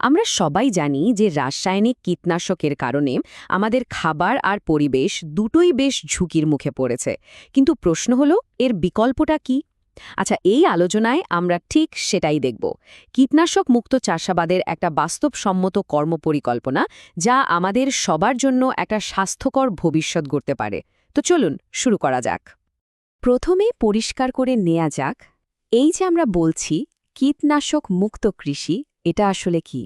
আমরা সবাই জানি যে রাসায়নিক কীটনাশকের কারণে আমাদের খাবার আর পরিবেশ দুটোই বেশ ঝুঁকির মুখে পড়েছে। কিন্তু প্রশ্ন হলো, এর বিকল্পটা কি? আচ্ছা এই আলোচনায় আমরা ঠিক সেটাই দেখব। কীটনাশক মুক্ত চাষাবাদের একটা বাস্তবসম্মত কর্মপরিকল্পনা যা আমাদের সবার জন্য একটা স্বাস্থ্যকর ভবিষ্যৎ গড়তে পারে। তো চলুন, শুরু করা যাক। প্রথমে পরিষ্কার করে নেয়া যাক, এই যে আমরা বলছি কীটনাশক মুক্ত কৃষি এটা আসলে কি?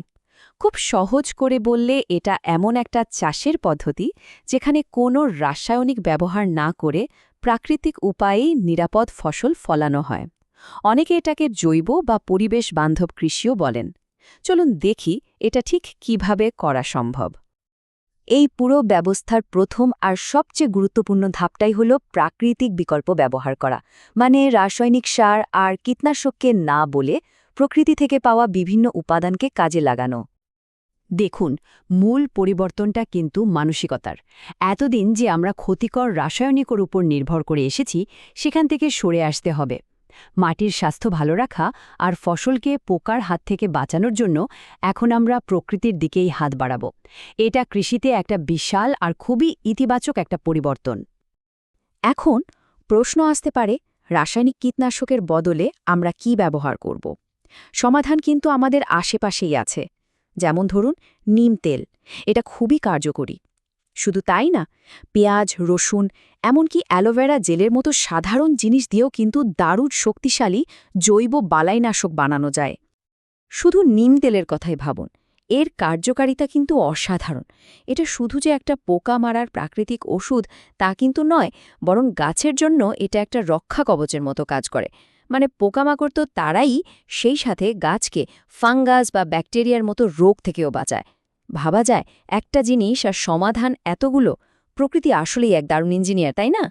খুব সহজ করে বললে এটা এমন একটা চাষের পদ্ধতি যেখানে কোনো রাসায়নিক ব্যবহার না করে প্রাকৃতিক উপায়েই নিরাপদ ফসল ফলানো হয়। অনেকে এটাকে জৈব বা পরিবেশ বান্ধব কৃষিও বলেন। চলুন দেখি এটা ঠিক কীভাবে করা সম্ভব। এই পুরো ব্যবস্থার প্রথম আর সবচেয়ে গুরুত্বপূর্ণ ধাপটাই হল প্রাকৃতিক বিকল্প ব্যবহার করা। মানে রাসায়নিক সার আর কীটনাশককে না বলে প্রকৃতি থেকে পাওয়া বিভিন্ন উপাদানকে কাজে লাগানো। দেখুন, মূল পরিবর্তনটা কিন্তু মানসিকতার। এতদিন যে আমরা ক্ষতিকর রাসায়নিকর উপর নির্ভর করে এসেছি, সেখান থেকে সরে আসতে হবে। মাটির স্বাস্থ্য ভালো রাখা আর ফসলকে পোকার হাত থেকে বাঁচানোর জন্য এখন আমরা প্রকৃতির দিকেই হাত বাড়াব। এটা কৃষিতে একটা বিশাল আর খুবই ইতিবাচক একটা পরিবর্তন। এখন প্রশ্ন আসতে পারে, রাসায়নিক কীটনাশকের বদলে আমরা কি ব্যবহার করব? সমাধান কিন্তু আমাদের আশেপাশেই আছে। যেমন ধরুন, নিম তেল। এটা খুবই কার্যকরী। শুধু তাই না, পেঁয়াজ, রসুন, এমনকি অ্যালোভেরা জেলের মতো সাধারণ জিনিস দিয়েও কিন্তু দারুণ শক্তিশালী জৈব বালাইনাশক বানানো যায়। শুধু নিম তেলের কথাই ভাবুন, এর কার্যকারিতা কিন্তু অসাধারণ। এটা শুধু যে একটা পোকা মারার প্রাকৃতিক ওষুধ তা কিন্তু নয়, বরং গাছের জন্য এটা একটা রক্ষা কবচের মতো কাজ করে। মানে পোকামাকড় তো তারাই সেই সাথে গাছকে ফাঙ্গাস বা ব্যাকটেরিয়ার মতো রোগ থেকেও বাঁচায়। ভাবা যায় একটা জিনিস আর সমাধান এতগুলো, প্রকৃতি আসলেই এক দারুণ ইঞ্জিনিয়ার তাই না?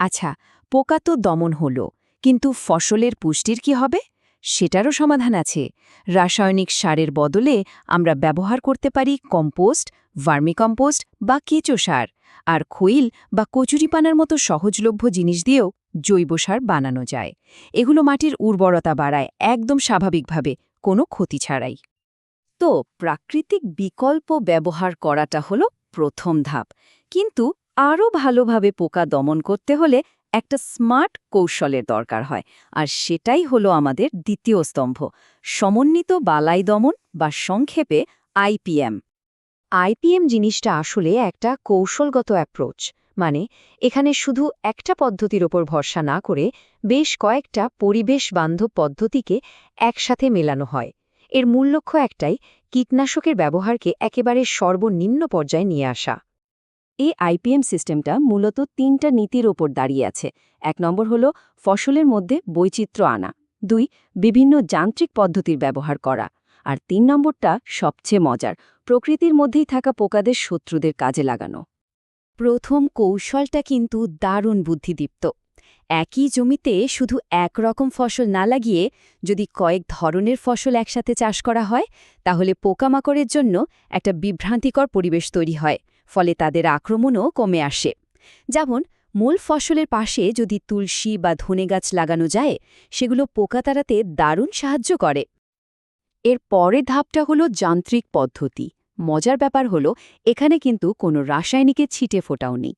আচ্ছা পোকা তো দমন হল, কিন্তু ফসলের পুষ্টির কি হবে? সেটারও সমাধান আছে। রাসায়নিক সারের বদলে আমরা ব্যবহার করতে পারি কম্পোস্ট, ভার্মিকম্পোস্ট বা কেঁচো সার। আর খৈল বা কচুরিপানার মতো সহজলভ্য জিনিস দিয়েও জৈব সার বানানো যায়। এগুলো মাটির উর্বরতা বাড়ায়, একদম স্বাভাবিকভাবে কোনো ক্ষতি ছাড়াই। তো প্রাকৃতিক বিকল্প ব্যবহার করাটা হলো প্রথম ধাপ। কিন্তু আরও ভালোভাবে পোকা দমন করতে হলে একটা স্মার্ট কৌশলের দরকার হয়, আর সেটাই হলো আমাদের দ্বিতীয় স্তম্ভ, সমন্বিত বালাই দমন বা সংক্ষেপে আইপিএম আইপিএম জিনিসটা আসলে একটা কৌশলগত অ্যাপ্রোচ মানে এখানে শুধু একটা পদ্ধতির ওপর ভরসা না করে বেশ কয়েকটা পরিবেশ বান্ধব পদ্ধতিকে একসাথে মেলানো হয়। এর মূল লক্ষ্য একটাই, কীটনাশকের ব্যবহারকে একেবারে সর্বনিম্ন পর্যায়ে নিয়ে আসা। এই আইপিএম সিস্টেমটা মূলত তিনটা নীতির ওপর দাঁড়িয়ে আছে। এক নম্বর হল ফসলের মধ্যে বৈচিত্র্য আনা। দুই, বিভিন্ন যান্ত্রিক পদ্ধতির ব্যবহার করা। আর তিন নম্বরটা সবচেয়ে মজার, প্রকৃতির মধ্যেই থাকা পোকাদের শত্রুদের কাজে লাগানো। প্রথম কৌশলটা কিন্তু দারুণ বুদ্ধিদীপ্ত। একই জমিতে শুধু একরকম ফসল না লাগিয়ে যদি কয়েক ধরনের ফসল একসাথে চাষ করা হয়, তাহলে পোকামাকড়ের জন্য একটা বিভ্রান্তিকর পরিবেশ তৈরি হয়, ফলে তাদের আক্রমণও কমে আসে। যেমন, মূল ফসলের পাশে যদি তুলসী বা ধনে গাছ লাগানো যায়, সেগুলো পোকা তাড়াতে দারুণ সাহায্য করে। এর পরের ধাপটা হলো যান্ত্রিক পদ্ধতি। মজার ব্যাপার হলো, এখানে কিন্তু কোনো রাসায়নিকের ছিটে ফোটাও নেই।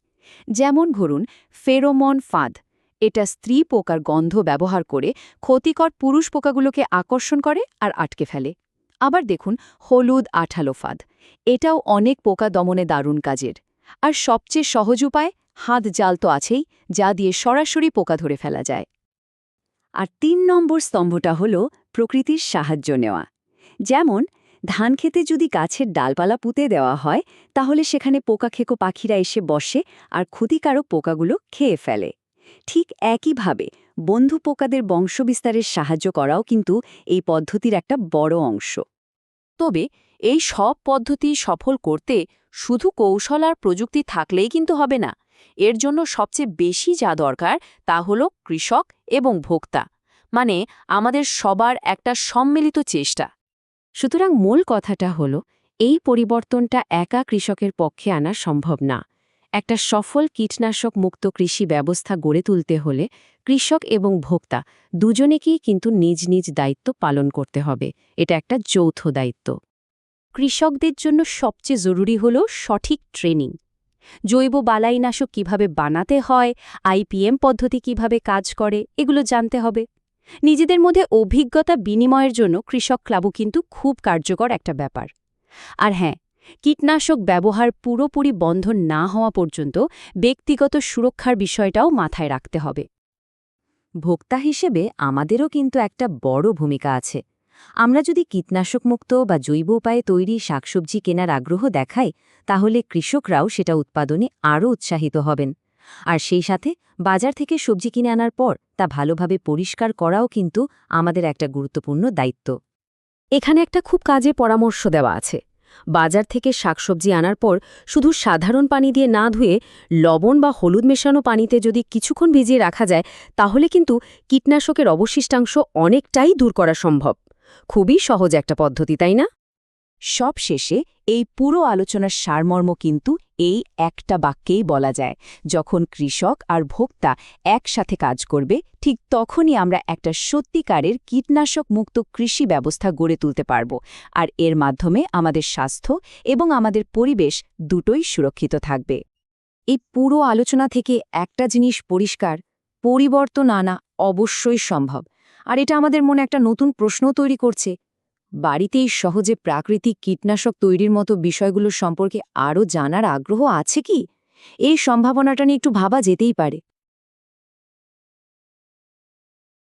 যেমন ধরুন, ফেরোমন ফাঁদ। এটা স্ত্রী পোকার গন্ধ ব্যবহার করে ক্ষতিকর পুরুষ পোকাগুলোকে আকর্ষণ করে আর আটকে ফেলে। আবার দেখুন, হলুদ আঠালো ফাঁদ। এটাও অনেক পোকা দমনে দারুণ কাজের। আর সবচেয়ে সহজ উপায়, হাত জাল তো আছেই, যা দিয়ে সরাসরি পোকা ধরে ফেলা যায়। আর তিন নম্বর স্তম্ভটা হল প্রকৃতির সাহায্য নেওয়া। যেমন, ধান খেতে যদি গাছের ডালপালা পুঁতে দেওয়া হয়, তাহলে সেখানে পোকা খেকো পাখিরা এসে বসে আর ক্ষতিকারক পোকাগুলো খেয়ে ফেলে। ঠিক একইভাবে, বন্ধু পোকাদের বংশবিস্তারের সাহায্য করাও কিন্তু এই পদ্ধতির একটা বড় অংশ। তবে, এই সব পদ্ধতি সফল করতে শুধু কৌশল আর প্রযুক্তি থাকলেই কিন্তু হবে না। এর জন্য সবচেয়ে বেশি যা দরকার তা হল কৃষক এবং ভোক্তা। মানে আমাদের সবার একটা সম্মিলিত চেষ্টা। সুতরাং মূল কথাটা হল, এই পরিবর্তনটা একা কৃষকের পক্ষে আনা সম্ভব না। একটা সফল কীটনাশক মুক্ত কৃষি ব্যবস্থা গড়ে তুলতে হলে কৃষক এবং ভোক্তা দুজনেকেই কিন্তু নিজ নিজ দায়িত্ব পালন করতে হবে, এটা একটা যৌথ দায়িত্ব। কৃষকদের জন্য সবচেয়ে জরুরি হল সঠিক ট্রেনিং। জৈব বালাইনাশক কীভাবে বানাতে হয় আইপিএম পদ্ধতি কীভাবে কাজ করে, এগুলো জানতে হবে। নিজেদের মধ্যে অভিজ্ঞতা বিনিময়ের জন্য কৃষক ক্লাবও কিন্তু খুব কার্যকর একটা ব্যাপার। আর হ্যাঁ কীটনাশক ব্যবহার পুরোপুরি বন্ধ না হওয়া পর্যন্ত ব্যক্তিগত সুরক্ষার বিষয়টাও মাথায় রাখতে হবে। ভোক্তা হিসেবে আমাদেরও কিন্তু একটা বড় ভূমিকা আছে। আমরা যদি কীটনাশকমুক্ত বা জৈব উপায়ে তৈরি শাকসবজি কেনার আগ্রহ দেখাই, তাহলে কৃষকরাও সেটা উৎপাদনে আরও উৎসাহিত হবেন। আর সেই সাথে বাজার থেকে সবজি কিনে আনার পর তা ভালোভাবে পরিষ্কার করাও কিন্তু আমাদের একটা গুরুত্বপূর্ণ দায়িত্ব। এখানে একটা খুব কাজে পরামর্শ দেওয়া আছে। বাজার থেকে শাকসবজি আনার পর শুধু সাধারণ পানি দিয়ে না ধুয়ে লবণ বা হলুদ মেশানো পানিতে যদি কিছুক্ষণ ভিজিয়ে রাখা যায়, তাহলে কিন্তু কীটনাশকের অবশিষ্টাংশ অনেকটাই দূর করা সম্ভব। খুবই সহজ একটা পদ্ধতি, তাই না? সব শেষে এই পুরো আলোচনার সারমর্ম কিন্তু এই একটা বাক্যেই বলা যায়। যখন কৃষক আর ভোক্তা একসাথে কাজ করবে, ঠিক তখনই আমরা একটা সত্যিকারের কীটনাশক মুক্ত কৃষি ব্যবস্থা গড়ে তুলতে পারব। আর এর মাধ্যমে আমাদের স্বাস্থ্য এবং আমাদের পরিবেশ দুটোই সুরক্ষিত থাকবে। এই পুরো আলোচনা থেকে একটা জিনিস পরিষ্কার, পরিবর্তন আনা অবশ্যই সম্ভব। আর এটা আমাদের মনে একটা নতুন প্রশ্ন তৈরি করছে বাড়িতেই সহজে প্রাকৃতিক কীটনাশক তৈরির মতো বিষয়গুলো সম্পর্কে আরও জানার আগ্রহ আছে কি? এই সম্ভাবনাটা নিয়ে একটু ভাবা যেতেই পারে।